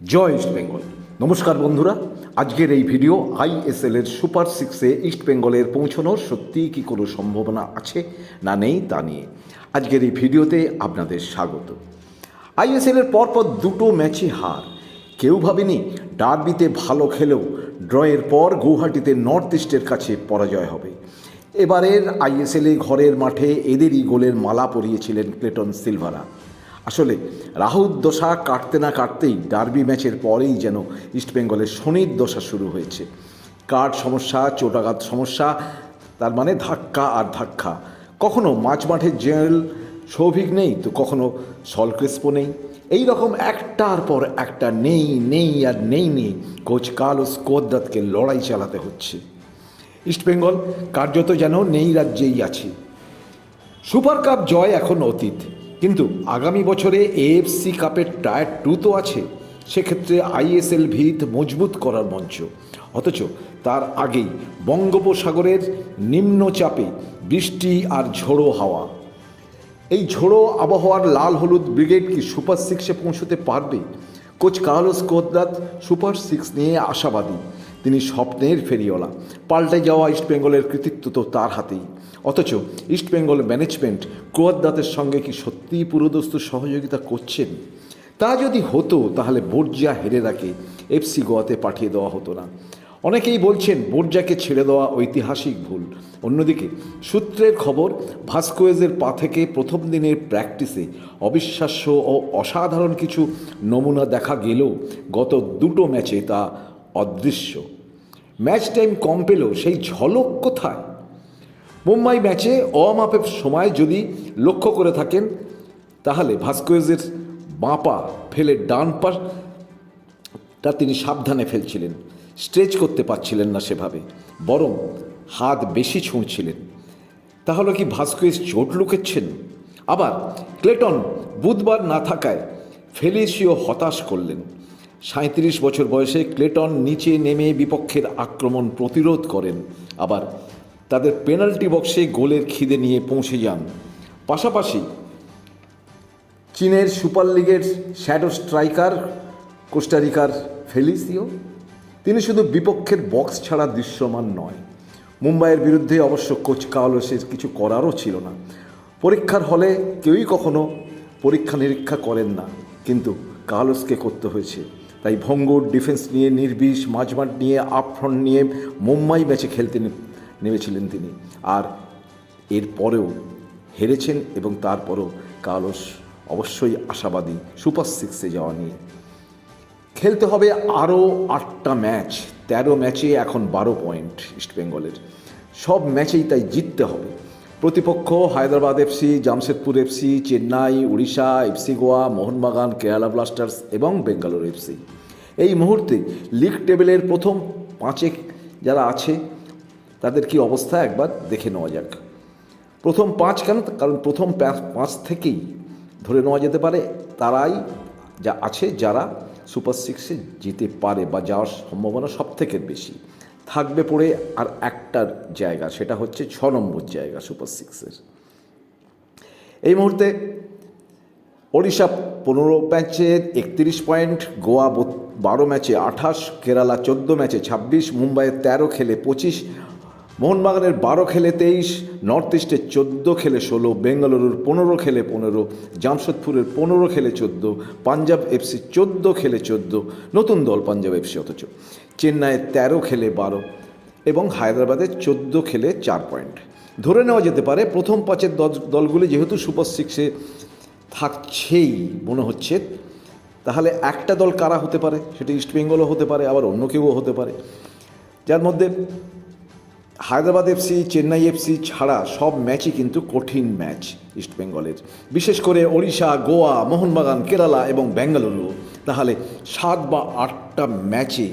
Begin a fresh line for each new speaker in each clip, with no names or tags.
জয় east Bengal. নমস্কার বন্ধুরা, আজকের এই ভিডিও আইএসএল এর সুপার সিক্সে ইস্ট বেঙ্গলের পৌঁছানোর সত্যিই কি কোনো সম্ভাবনা আছে না নেই তা নিয়ে। আজকের এই ভিডিওতে আপনাদের স্বাগত। আইএসএল এর পরপর দুটো ম্যাচে হার। কেউ ভাবেনি ডার্বিতে ভালো খেলেও ড্রয়ের পর গৌহাটিতে নর্থ ইস্টের কাছে পরাজয় হবে। এবারের আইএসএলে ঘরের মাঠে এদেরই গোলের মালা পরিয়েছিলেন ক্লেটন সিলভারা। আসলে রাহুর দশা কাটতে না কাটতেই ডার্বি ম্যাচের পরেই যেন ইস্টবেঙ্গলের শনির দশা শুরু হয়েছে। কাঠ সমস্যা, চোটাঘাত সমস্যা, তার মানে ধাক্কা আর ধাক্কা। কখনো মাঝ মাঠে জেনারেল সৌভিক নেই তো কখনো সলক্রেস্পো নেই। এই রকম একটার পর একটা নেই নেই আর নেই নেই কোচ কাল ও স্কোদ্দাতকে লড়াই চালাতে হচ্ছে। ইস্টবেঙ্গল কার্যত যেন নেই রাজ্যেই আছে। সুপার কাপ জয় এখন অতীত। কিন্তু আগামী বছরে এএফসি কাপের টায়ার টু তো আছে, সেক্ষেত্রে আইএসএল ভিত মজবুত করার মঞ্চ। অথচ তার আগেই বঙ্গোপসাগরের নিম্নচাপে বৃষ্টি আর ঝোড়ো হাওয়া। এই ঝোড়ো আবহাওয়ার লাল হলুদ ব্রিগেড কি সুপার সিক্সে পৌঁছতে পারবে? Coach Carlos Cuadrat super six নিয়ে আশাবাদী। তিনি স্বপ্নের ফেরিওয়ালা। পাল্টে যাওয়া ইস্টবেঙ্গলের কৃতিত্ব তো তার হাতেই। অথচ ইস্টবেঙ্গল ম্যানেজমেন্ট কোয়াদ্দাতের সঙ্গে কি সত্যিই পুরোদস্ত সহযোগিতা করছেন? তা যদি হতো, তাহলে বোর্জা হেরে রাখে এফসি গোয়াতে পাঠিয়ে দেওয়া হতো না। অনেকেই বলছেন বোর্জাকে ছেড়ে দেওয়া ঐতিহাসিক ভুল। অন্যদিকে, সূত্রের খবর, ভাস্কোয়েজের পা থেকে প্রথম দিনের প্র্যাকটিসে অবিশ্বাস্য ও অসাধারণ কিছু নমুনা দেখা গেলেও গত দুটো ম্যাচে তা অদৃশ্য। ম্যাচ টাইম কম পেলেও সেই ঝলক কোথায়? মুম্বাই ম্যাচে অমাপের সময় যদি লক্ষ্য করে থাকেন, তাহলে ভাস্কোয়েজের বাঁপা ফেলে ডান পাটা তিনি সাবধানে ফেলছিলেন। স্ট্রেচ করতে পারছিলেন না সেভাবে, বরং হাত বেশি ছুঁড়ছিলেন। তাহলে কি ভাস্কোয়েজ চোট লুকেচ্ছেন? আবার ক্লেটন বুধবার না থাকায় ফেলিসিও হতাশ করলেন। সাঁত্রিশ বছর বয়সে ক্লেটন নিচে নেমে বিপক্ষের আক্রমণ প্রতিরোধ করেন। আবার তাদের পেনাল্টি বক্সে গোলের খিদে নিয়ে পৌঁছে যান। পাশাপাশি চীনের সুপার লিগের শ্যাডো স্ট্রাইকার কোস্টারিকার ফেলিসিও, তিনি শুধু বিপক্ষের বক্স ছাড়া দৃশ্যমান নয়। মুম্বাইয়ের বিরুদ্ধে অবশ্য কোচ কাওলসের কিছু করারও ছিল না। পরীক্ষার হলে কেউই কখনো পরীক্ষা নিরীক্ষা করেন না, কিন্তু কার্লোসকে করতে হয়েছে। তাই ভঙ্গুর ডিফেন্স নিয়ে, নির্বিষ, মাঝমাঠ নিয়ে আপফ্রন্ট নিয়ে মুম্বাই ম্যাচে খেলতে নেমেছিলেন তিনি। আর এরপরেও হেরেছেন এবং তারপরও কালস অবশ্যই আশাবাদী সুপার সিক্সে যাওয়া নিয়ে। খেলতে হবে আরও আটটা ম্যাচ তেরো ম্যাচে এখন বারো পয়েন্ট ইস্টবেঙ্গলের সব ম্যাচেই তাই জিততে হবে। প্রতিপক্ষ Hyderabad FC, Jamshedpur FC, Chennai, Orissa, FC, Goa, Mohun Bagan, Kerala Blasters এবং বেঙ্গালোর এফসি। এই মুহূর্তে লিগ টেবিলের প্রথম পাঁচে যারা আছে, তাদের কি অবস্থা একবার দেখে নেওয়া যাক। প্রথম পাঁচ কেন? কারণ প্রথম পাঁচ থেকেই ধরে নেওয়া যেতে পারে তারাই যা আছে, যারা সুপার সিক্সে যেতে পারে বা যাওয়ার সম্ভাবনা সব থেকে বেশি। থাকবে পড়ে আর একটার জায়গা, সেটা হচ্ছে ছ নম্বর জায়গা সুপার সিক্সের। এই মুহূর্তে ওড়িশা পনেরো ম্যাচে একত্রিশ পয়েন্ট, গোয়া বারো ম্যাচে আঠাশ, কেরালা চোদ্দ ম্যাচে ছাব্বিশ, মুম্বাইয়ের তেরো খেলে পঁচিশ, মোহনবাগানের বারো খেলে তেইশ, নর্থ ইস্টের চোদ্দ খেলে ষোলো, বেঙ্গালুরুর পনেরো খেলে পনেরো, জামশেদপুরের পনেরো খেলে চোদ্দ, পাঞ্জাব এফসি চোদ্দ খেলে চোদ্দ, নতুন দল পাঞ্জাব এফসি অথচ। চেন্নাইয়ের তেরো খেলে বারো এবং হায়দ্রাবাদের চোদ্দ খেলে চার পয়েন্ট। ধরে নেওয়া যেতে পারে প্রথম পাঁচের দল- দলগুলি যেহেতু সুপার সিক্সে থাকছেই মনে হচ্ছে, তাহলে একটা দল কারা হতে পারে? সেটা ইস্টবেঙ্গলও হতে পারে, আবার অন্য কেউও হতে পারে। যার মধ্যে হায়দ্রাবাদ এফসি চেন্নাই এফসি ছাড়া সব ম্যাচই কিন্তু কঠিন ম্যাচ ইস্টবেঙ্গলের বিশেষ করে ওড়িশা, গোয়া, মোহনবাগান, কেরালা এবং বেঙ্গালুরু। তাহলে সাত বা আটটা ম্যাচে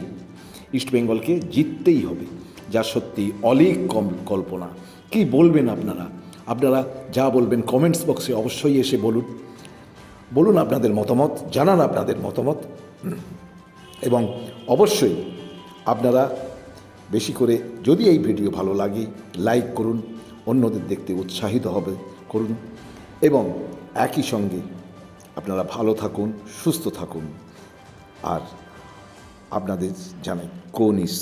ইস্টবেঙ্গলকে জিততেই হবে। যা সত্যি অলিক কম কল্পনা। কি বলবেন আপনারা? আপনারা যা বলবেন কমেন্টস বক্সে অবশ্যই এসে বলুন। বলুন আপনাদের মতামত, জানান আপনাদের মতামত। এবং অবশ্যই আপনারা বেশি করে যদি এই ভিডিও ভালো লাগে লাইক করুন। অন্যদের দেখতে উৎসাহিত হবে, করুন। এবং একই সঙ্গে আপনারা ভালো থাকুন, সুস্থ থাকুন। আর আপনাদের জানাই কোন ইস